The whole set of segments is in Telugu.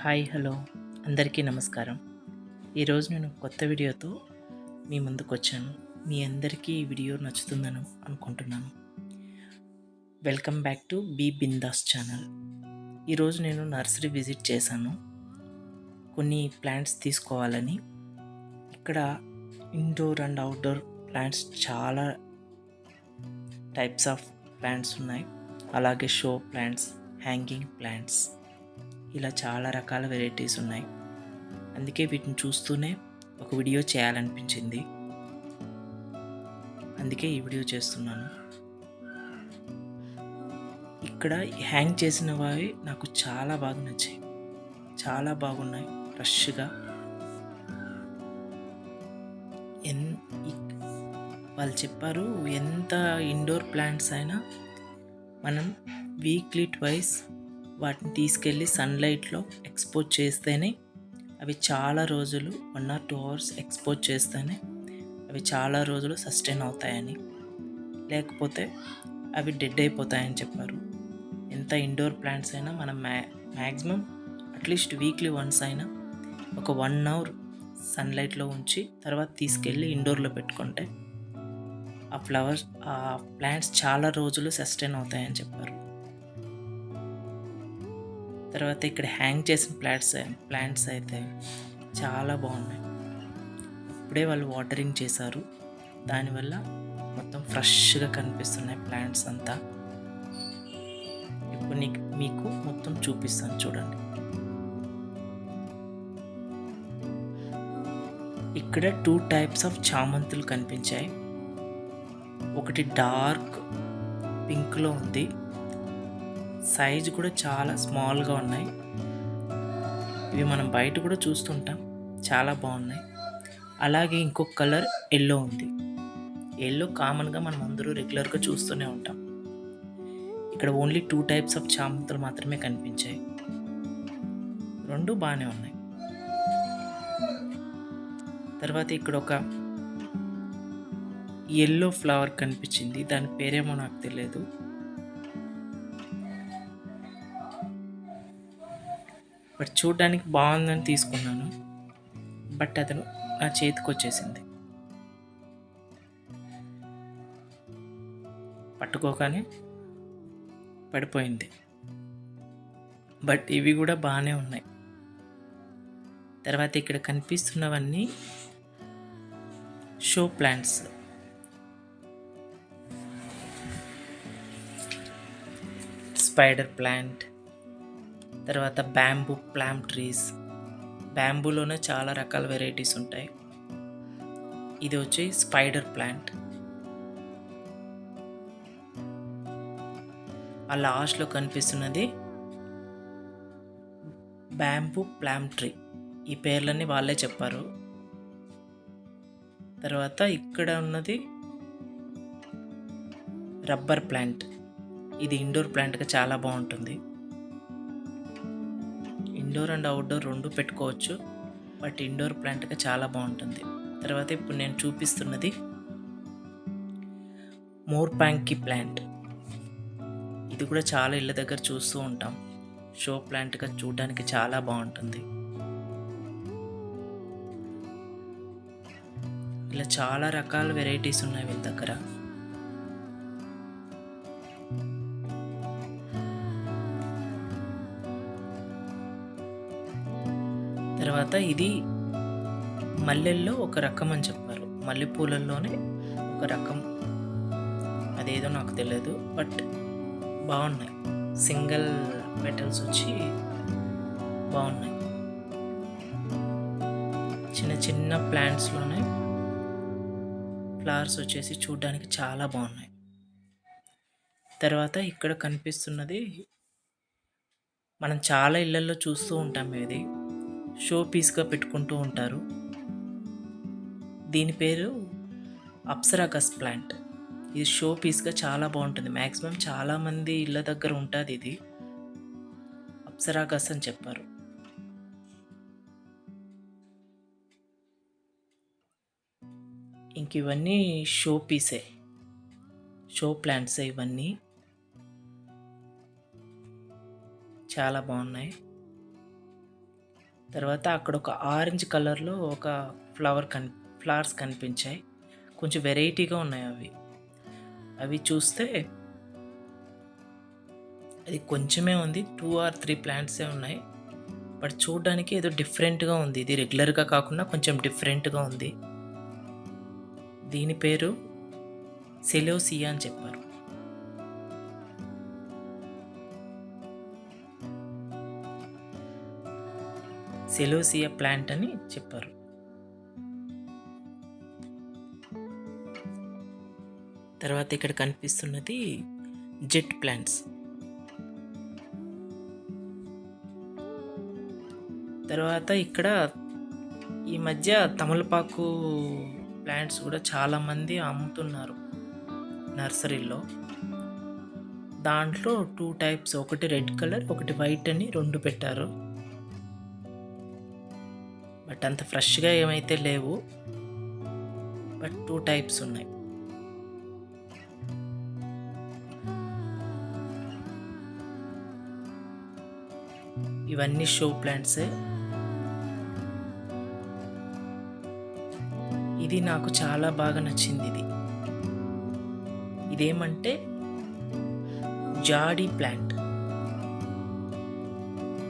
Hi hello. అందరికీ నమస్కారం. ఈరోజు నేను కొత్త వీడియోతో మీ ముందుకు వచ్చాను మీ అందరికీ ఈ వీడియో నచ్చుతుందని అనుకుంటున్నాను. Welcome back to be Bindaas channel. ఈరోజు నేను నర్సరీ విజిట్ చేశాను. కొన్ని ప్లాంట్స్ తీసుకోవాలని. ఇక్కడ ఇండోర్ అండ్ అవుట్డోర్ ప్లాంట్స్ చాలా టైప్స్ ఆఫ్ ప్లాంట్స్ ఉన్నాయి. అలాగే షో ప్లాంట్స్ హ్యాంగింగ్ ప్లాంట్స్. ఇలా చాలా రకాల వెరైటీస్ ఉన్నాయి. అందుకే వీటిని చూస్తూనే ఒక వీడియో చేయాలనిపించింది. అందుకే ఈ వీడియో చేస్తున్నాను. ఇక్కడ హ్యాంగ్ చేసినవి నాకు చాలా బాగా నచ్చాయి. చాలా బాగున్నాయి. ఫ్రెష్గా. ఎన్ వాళ్ళు చెప్పారు ఎంత ఇండోర్ ప్లాంట్స్ అయినా మనం వీక్లీ ట్వైస్ వాటిని తీసుకెళ్ళి సన్లైట్లో ఎక్స్పోజ్ చేస్తేనే అవి చాలా రోజులు one or two hours expose చేస్తేనే అవి చాలా రోజులు సస్టైన్ అవుతాయని. లేకపోతే అవి డెడ్ అయిపోతాయని చెప్పారు. ఎంత ఇండోర్ ప్లాంట్స్ అయినా మనం మ్యా మ్యాక్సిమం అట్లీస్ట్ వీక్లీ వన్స్ అయినా ఒక వన్ అవర్ సన్లైట్లో ఉంచి తర్వాత తీసుకెళ్ళి ఇండోర్లో పెట్టుకుంటే ఆ ఫ్లవర్స్ ఆ ప్లాంట్స్ చాలా రోజులు సస్టైన్ అవుతాయని చెప్పారు. తర్వాత ఇక్కడ హ్యాంగ్ చేసిన ప్లాంట్స్ ప్లాంట్స్ అయితే చాలా బాగున్నాయి. ఇప్పుడే వాళ్ళు వాటరింగ్ చేశారు. దానివల్ల మొత్తం ఫ్రెష్గా కనిపిస్తున్నాయి ప్లాంట్స్ అంతా. ఇప్పుడు నీకు మీకు మొత్తం చూపిస్తాను చూడండి. ఇక్కడ టూ టైప్స్ ఆఫ్ చామంతులు కనిపించాయి. ఒకటి డార్క్ పింక్లో ఉంది. సైజ్ కూడా చాలా స్మాల్గా ఉన్నాయి. ఇవి మనం బయట కూడా చూస్తుంటాం. చాలా బాగున్నాయి. అలాగే ఇంకొక కలర్ ఎల్లో ఉంది. ఎల్లో కామన్గా మనం అందరూ రెగ్యులర్గా చూస్తూనే ఉంటాం. ఇక్కడ ఓన్లీ టూ టైప్స్ ఆఫ్ చామంతులు మాత్రమే కనిపించాయి. రెండు బాగానే ఉన్నాయి. తర్వాత ఇక్కడ ఒక ఎల్లో ఫ్లవర్ కనిపించింది. దాని పేరేమో నాకు తెలియదు. బట్ చూడడానికి బాగుందని తీసుకున్నాను. బట్ అతను నా చేతికి వచ్చేసింది పట్టుకోగానే పడిపోయింది. బట్ ఇవి కూడా బాగానే ఉన్నాయి. తర్వాత ఇక్కడ కనిపిస్తున్నవన్నీ షో ప్లాంట్స్. స్పైడర్ ప్లాంట్ తర్వాత బ్యాంబూ ప్లామ్ ట్రీస్. బ్యాంబూలోనే చాలా రకాల వెరైటీస్ ఉంటాయి. ఇది వచ్చి స్పైడర్ ప్లాంట్. ఆ లాస్ట్లో కనిపిస్తున్నది బ్యాంబూ ప్లామ్ ట్రీ. ఈ పేర్లన్నీ వాళ్ళే చెప్పారు. తర్వాత ఇక్కడ ఉన్నది రబ్బర్ ప్లాంట్. ఇది ఇండోర్ ప్లాంట్గా చాలా బాగుంటుంది. ఇండోర్ అండ్ అవుట్డోర్ రెండు పెట్టుకోవచ్చు. బట్ ఇండోర్ ప్లాంట్గా చాలా బాగుంటుంది. తర్వాత ఇప్పుడు నేను చూపిస్తున్నది మోర్ ప్యాంకీ ప్లాంట్. ఇది కూడా చాలా ఇళ్ళ దగ్గర చూస్తూ ఉంటాం. షో ప్లాంట్గా చూడడానికి చాలా బాగుంటుంది. ఇలా చాలా రకాల వెరైటీస్ ఉన్నాయి వీళ్ళ దగ్గర. తర్వాత ఇది మల్లెల్లో ఒక రకం అని చెప్పారు. మల్లెపూలల్లోనే ఒక రకం. అదేదో నాకు తెలియదు బట్ బాగున్నాయి. సింగిల్ మెటల్స్ వచ్చి బాగున్నాయి. చిన్న చిన్న ప్లాంట్స్లోనే ఫ్లవర్స్ వచ్చేసి చూడడానికి చాలా బాగున్నాయి. తర్వాత ఇక్కడ కనిపిస్తున్నది మనం చాలా ఇళ్ళల్లో చూస్తూ ఉంటాం ఇది. షో పీస్గా పెట్టుకుంటూ ఉంటారు. దీని పేరు అప్సరాగస్ ప్లాంట్. ఇది షో పీస్గా చాలా బాగుంటుంది. మ్యాక్సిమం చాలామంది ఇళ్ళ దగ్గర ఉంటుంది ఇది. అప్సరాగస్ అని చెప్పారు. ఇంక ఇవన్నీ షో పీసే షో ప్లాంట్సే ఇవన్నీ. చాలా బాగున్నాయి. తర్వాత అక్కడ ఒక ఆరెంజ్ కలర్లో ఒక ఫ్లవర్ కన్ ఫ్లవర్స్ కనిపించాయి. కొంచెం వెరైటీగా ఉన్నాయి అవి. అవి చూస్తే అది కొంచెమే ఉంది. టూ ఆర్ త్రీ ప్లాంట్సే ఉన్నాయి. బట్ చూడడానికి ఏదో డిఫరెంట్గా ఉంది. ఇది రెగ్యులర్గా కాకుండా కొంచెం డిఫరెంట్గా ఉంది. దీని పేరు సెలోసియా అని చెప్పారు. సెలోసియా ప్లాంట్ అని చెప్పారు. తర్వాత ఇక్కడ కనిపిస్తున్నది జెట్ ప్లాంట్స్. తర్వాత ఇక్కడ ఈ మధ్య తమలపాకు ప్లాంట్స్ కూడా చాలామంది అమ్ముతున్నారు నర్సరీలో. దాంట్లో టూ టైప్స్ ఒకటి రెడ్ కలర్ ఒకటి వైట్ అని రెండు పెట్టారు. బట్ అంత ఫ్రెష్గా ఏమైతే లేవు బట్ టూ టైప్స్ ఉన్నాయి. ఇవన్నీ షో ప్లాంట్సే. ఇది నాకు చాలా బాగా నచ్చింది ఇది. ఇదేమంటే జాడీ ప్లాంట్.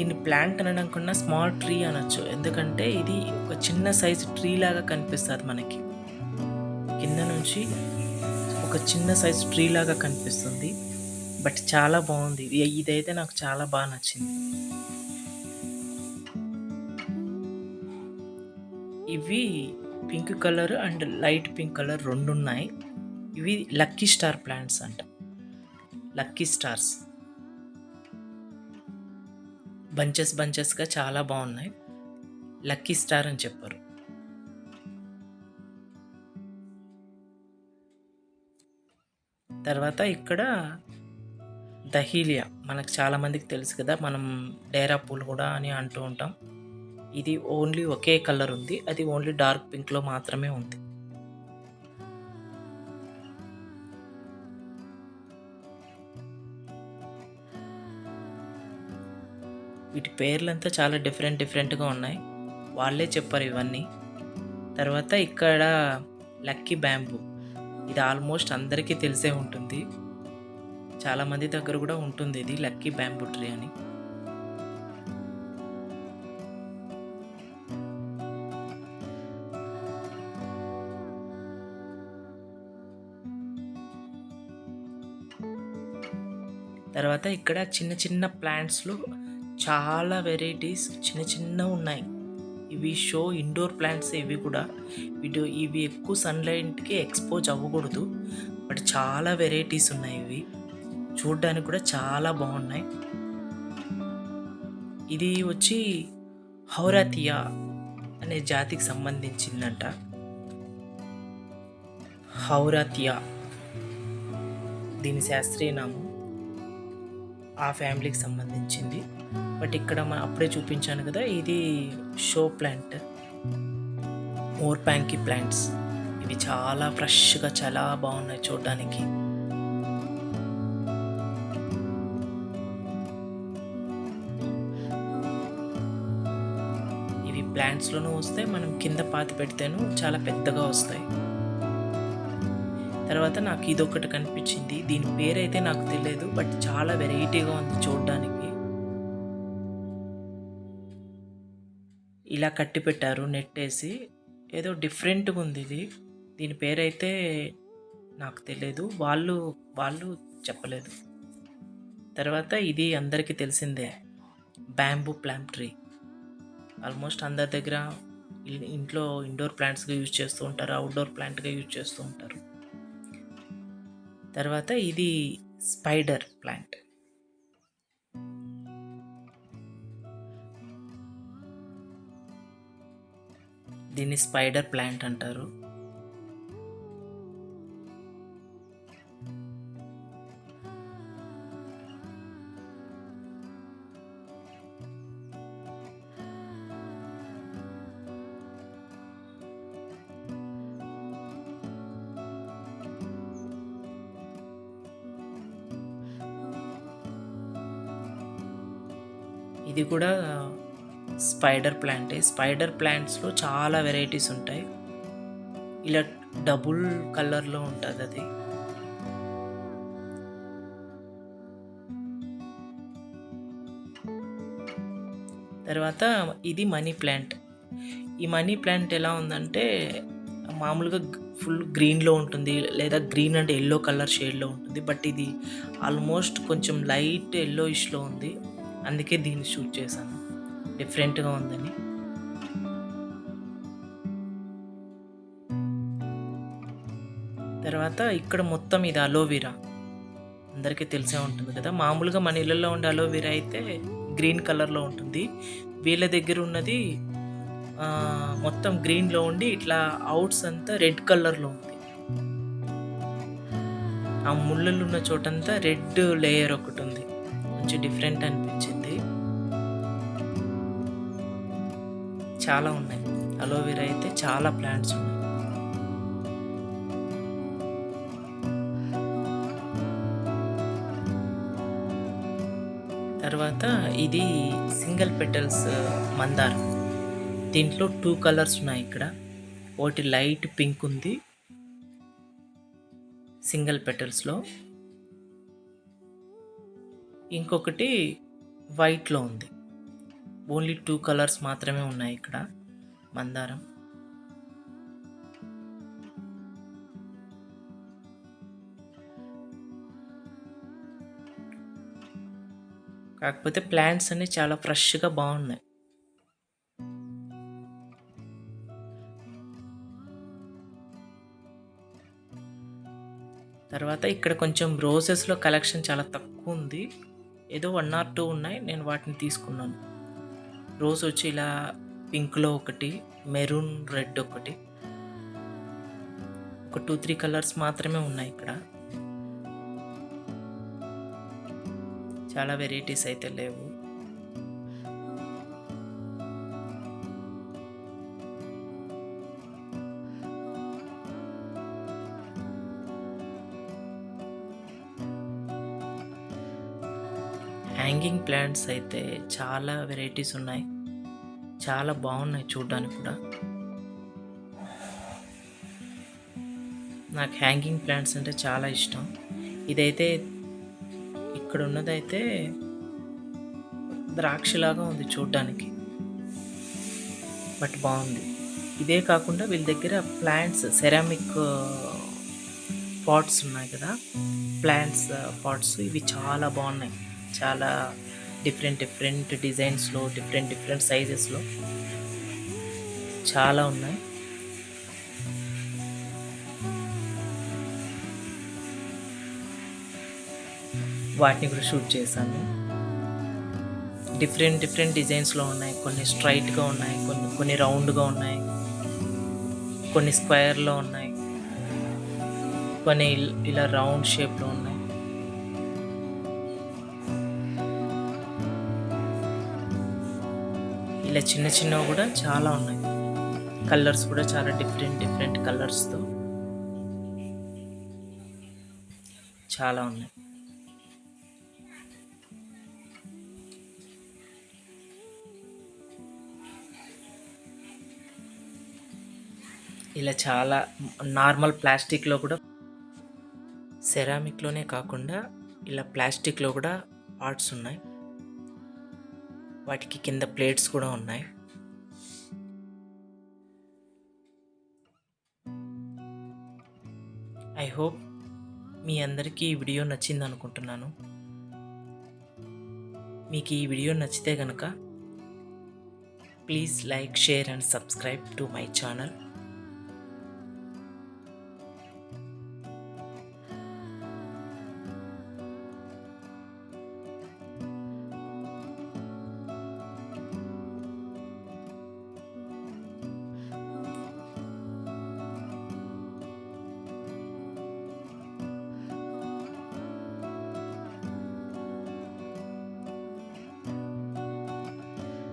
దీన్ని ప్లాంట్ అనడం కన్నా స్మాల్ ట్రీ అనొచ్చు. ఎందుకంటే ఇది ఒక చిన్న సైజు ట్రీ లాగా కనిపిస్తుంది మనకి. కింద నుంచి ఒక చిన్న సైజు ట్రీ లాగా కనిపిస్తుంది. బట్ చాలా బాగుంది. ఇది ఇదైతే నాకు చాలా బాగా నచ్చింది. ఇవి pink colour and light pink colour రెండు ఉన్నాయి ఇవి లక్కీ స్టార్ ప్లాంట్స్ అంట. Lucky stars. బంచెస్ బంచెస్గా చాలా బాగున్నాయి. లక్కీ స్టార్ అని చెప్పారు. తర్వాత ఇక్కడ దహీలియా. మనకు చాలామందికి తెలుసు కదా మనం డేరా పూలు కూడా అని అంటూ ఉంటాం. ఇది ఓన్లీ ఒకే కలర్ ఉంది. అది ఓన్లీ డార్క్ పింక్లో మాత్రమే ఉంది. వీటి పేర్లంతా చాలా డిఫరెంట్ డిఫరెంట్గా ఉన్నాయి. వాళ్ళే చెప్పారు ఇవన్నీ. తర్వాత ఇక్కడ లక్కీ బ్యాంబూ. ఇది ఆల్మోస్ట్ అందరికీ తెలిసే ఉంటుంది. చాలామంది దగ్గర కూడా ఉంటుంది ఇది లక్కీ బ్యాంబూ ట్రీ అని. తర్వాత ఇక్కడ చిన్న చిన్న ప్లాంట్స్లో చాలా వెరైటీస్ చిన్న చిన్న ఉన్నాయి. ఇవి షో ఇండోర్ ప్లాంట్స్ ఇవి కూడా. వీటి ఇవి ఎక్కువ సన్లైట్కి ఎక్స్పోజ్ అవ్వకూడదు. బట్ చాలా వెరైటీస్ ఉన్నాయి ఇవి. చూడ్డానికి కూడా చాలా బాగున్నాయి. ఇది వచ్చి హౌరాతియా అనే జాతికి సంబంధించిందంట. హౌరాతియా. దీని శాస్త్రీయ నామం ఆ ఫ్యామిలీకి సంబంధించింది. బట్ ఇక్కడ మనం అప్పుడే చూపించాను కదా ఇది షో ప్లాంట్. మోర్ ప్యాంకీ ప్లాంట్స్. ఇవి చాలా ఫ్రెష్గా చాలా బాగున్నాయి చూడడానికి. ఇవి ప్లాంట్స్లోనూ వస్తాయి మనం కింద పాతి పెడితేను చాలా పెద్దగా వస్తాయి. తర్వాత నాకు ఇది ఒకటి కనిపించింది. దీని పేరైతే నాకు తెలియదు బట్ చాలా వెరైటీగా ఉంది చూడడానికి. ఇలా కట్టి పెట్టారు నెట్ వేసి ఏదో డిఫరెంట్గా ఉంది ఇది. దీని పేరైతే నాకు తెలియదు వాళ్ళు వాళ్ళు చెప్పలేదు. తర్వాత ఇది అందరికీ తెలిసిందే. Bamboo plant tree. ఆల్మోస్ట్ అందరి దగ్గర ఇంట్లో ఇండోర్ ప్లాంట్స్గా యూజ్ చేస్తూ ఉంటారు. అవుట్డోర్ ప్లాంట్గా యూజ్ చేస్తూ ఉంటారు. తర్వాత ఇది స్పైడర్ ప్లాంట్. దీన్ని స్పైడర్ ప్లాంట్ అంటారు. ఇది కూడా స్పైడర్ ప్లాంటే. స్పైడర్ ప్లాంట్స్లో చాలా వెరైటీస్ ఉంటాయి. ఇలా డబుల్ కలర్లో ఉంటుంది అది. తర్వాత ఇది మనీ ప్లాంట్. ఈ మనీ ప్లాంట్ ఎలా ఉందంటే మామూలుగా ఫుల్ గ్రీన్లో ఉంటుంది లేదా గ్రీన్ అంటే ఎల్లో కలర్ షేడ్లో ఉంటుంది బట్ ఇది ఆల్మోస్ట్ కొంచెం లైట్ ఎల్లో ఇష్లో ఉంది. అందుకే దీన్ని షూట్ చేశాను. డిఫరెంట్గా ఉందని. తర్వాత ఇక్కడ మొత్తం ఇది అలోవీరా అందరికీ తెలిసే ఉంటుంది కదా. మామూలుగా మన ఇళ్ళల్లో ఉండే అలోవీరా అయితే గ్రీన్ కలర్లో ఉంటుంది. వీళ్ళ దగ్గర ఉన్నది మొత్తం గ్రీన్లో ఉండి ఇట్లా అవుట్స్ అంతా రెడ్ కలర్లో ఉంది. ఆ ముళ్ళలు ఉన్న చోటంతా రెడ్ లేయర్ ఒకటి ఉంది. కొంచెం డిఫరెంట్ అనిపించింది. చాలా ఉన్నాయి. అలోవెరా అయితే చాలా ప్లాంట్స్ ఉన్నాయి. తర్వాత ఇది సింగిల్ పెటల్స్ మందారం. దీంట్లో టూ కలర్స్ ఉన్నాయి ఇక్కడ. ఒకటి లైట్ పింక్ ఉంది. సింగిల్ పెటల్స్లో. ఇంకొకటి వైట్లో ఉంది. ఓన్లీ టూ కలర్స్ మాత్రమే ఉన్నాయి ఇక్కడ. మందారం. కాకపోతే ప్లాంట్స్ అన్ని చాలా ఫ్రెష్గా బాగున్నాయి. తర్వాత ఇక్కడ కొంచెం రోజెస్లో కలెక్షన్ చాలా తక్కువ ఉంది. ఏదో వన్ ఆర్ టూ ఉన్నాయి. నేను వాటిని తీసుకున్నాను. రోజ్ వచ్చి ఇలా పింక్లో ఒకటి మెరూన్ రెడ్ ఒకటి. ఒక టూ త్రీ కలర్స్ మాత్రమే ఉన్నాయి ఇక్కడ. చాలా వెరైటీస్ అయితే లేవు. హ్యాంగింగ్ ప్లాంట్స్ అయితే చాలా వెరైటీస్ ఉన్నాయి. చాలా బాగున్నాయి చూడడానికి కూడా. నాకు హ్యాంగింగ్ ప్లాంట్స్ అంటే చాలా ఇష్టం. ఇదైతే ఇక్కడ ఉన్నదైతే ద్రాక్షలాగా ఉంది చూడడానికి. బట్ బాగుంది. ఇదే కాకుండా వీళ్ళ దగ్గర ప్లాంట్స్ సెరామిక్ పాట్స్ ఉన్నాయి కదా. ప్లాంట్స్ పాట్స్ uh, ఇవి చాలా బాగున్నాయి. చాలా డిఫరెంట్ డిఫరెంట్ డిజైన్స్లో డిఫరెంట్ డిఫరెంట్ సైజెస్లో చాలా ఉన్నాయి. వాటిని కూడా షూట్ చేశాను. డిఫరెంట్ డిఫరెంట్ డిజైన్స్లో ఉన్నాయి. కొన్ని స్ట్రైట్గా ఉన్నాయి కొన్ని కొన్ని రౌండ్గా ఉన్నాయి. కొన్ని స్క్వేర్లో ఉన్నాయి. కొన్ని ఇల్- ఇలా రౌండ్ షేప్లో ఉన్నాయి. ఇలా చిన్న చిన్నవి కూడా చాలా ఉన్నాయి. కలర్స్ కూడా చాలా డిఫరెంట్ డిఫరెంట్ కలర్స్తో చాలా ఉన్నాయి. ఇలా చాలా నార్మల్ ప్లాస్టిక్లో కూడా సెరామిక్లోనే కాకుండా ఇలా ప్లాస్టిక్లో కూడా పార్ట్స్ ఉన్నాయి. వాటికి కింద ప్లేట్స్ కూడా ఉన్నాయి. ఐ హోప్ మీ అందరికీ ఈ వీడియో నచ్చింది అనుకుంటున్నాను. మీకు ఈ వీడియో నచ్చితే కనుక please like share and subscribe to my channel